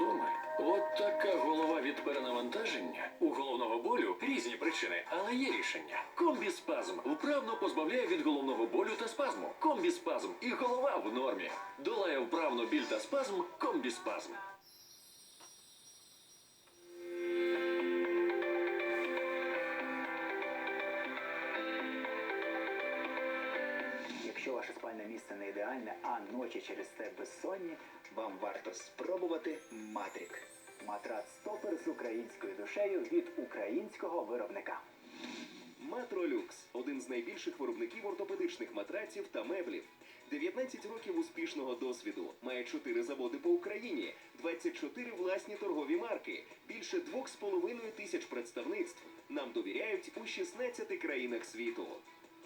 втоми. От така голова від перенавантаження. У головного болю різні причини, але є рішення. Комбіспазм вправно позбавляє від головного болю та спазму. Комбіспазм і голова в нормі. Долає вправно біль та спазм. Комбіспазм. Якщо ваше спальне місце не ідеальне, а ночі через це безсонні, вам варто спробувати Матрік. Матрац стопер з українською душею від українського виробника. Матролюкс один з найбільших виробників ортопедичних матраців та меблів. 19 років успішного досвіду. Має 4 заводи по Україні, 24 власні торгові марки, більше 2,5 тисяч представництв. Нам довіряють у 16 країнах світу.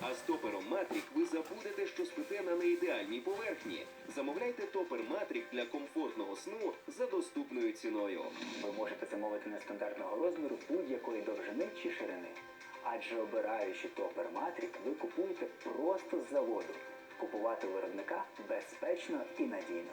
А з топером Матрік ви забудете, що спите на неідеальній поверхні. Замовляйте топер Матрік для комфортного сну за доступною ціною. Ви можете замовити нестандартного розміру будь-якої довжини чи ширини. Адже обираючи топер Матрік, ви купуєте просто з заводу. Купувати виробника безпечно і надійно.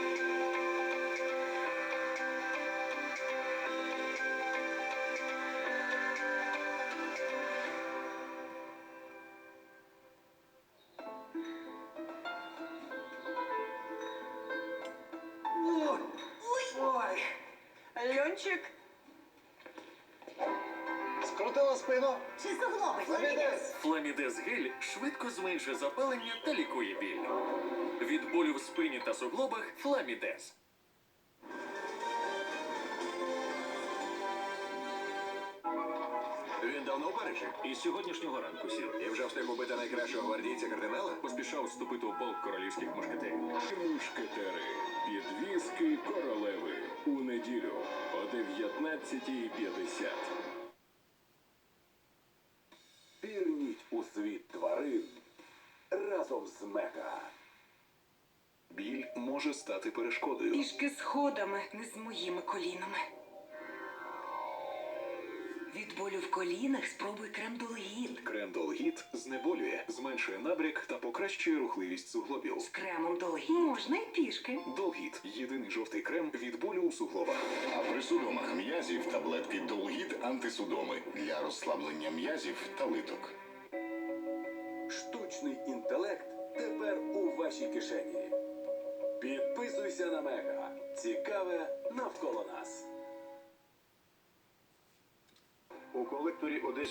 Льончик, Скрутила спину. чи суглоби? Фламідез. Фламідез гель швидко зменшує запалення та лікує біль. Від болю в спині та суглобах Фламідез. Він давно у Парижі? Із сьогоднішнього ранку сір. І вже встиг убити найкращого гвардійця кардинала? Поспішав вступити у полк королівських мушкетерів. Мушкетери. Підвіски королеви. У неділю о 19.50. Пірніть у світ тварин разом з Мега. Біль може стати перешкодою. Пішки сходами, не з моїми колінами. Від болю в колінах спробуй крем Долгіт. Крендолгіт знеболює, зменшує набряк та покращує рухливість суглобів. З кремом Долгіт. Можна й пішки. Долгіт єдиний жовтий крем від болю у суглобах. А при судомах м'язів таблетки Долгіт антисудоми для розслаблення м'язів та литок. Штучний інтелект тепер у вашій кишені. Підписуйся на Мега. Цікаве навколо нас. У колекторі Одеської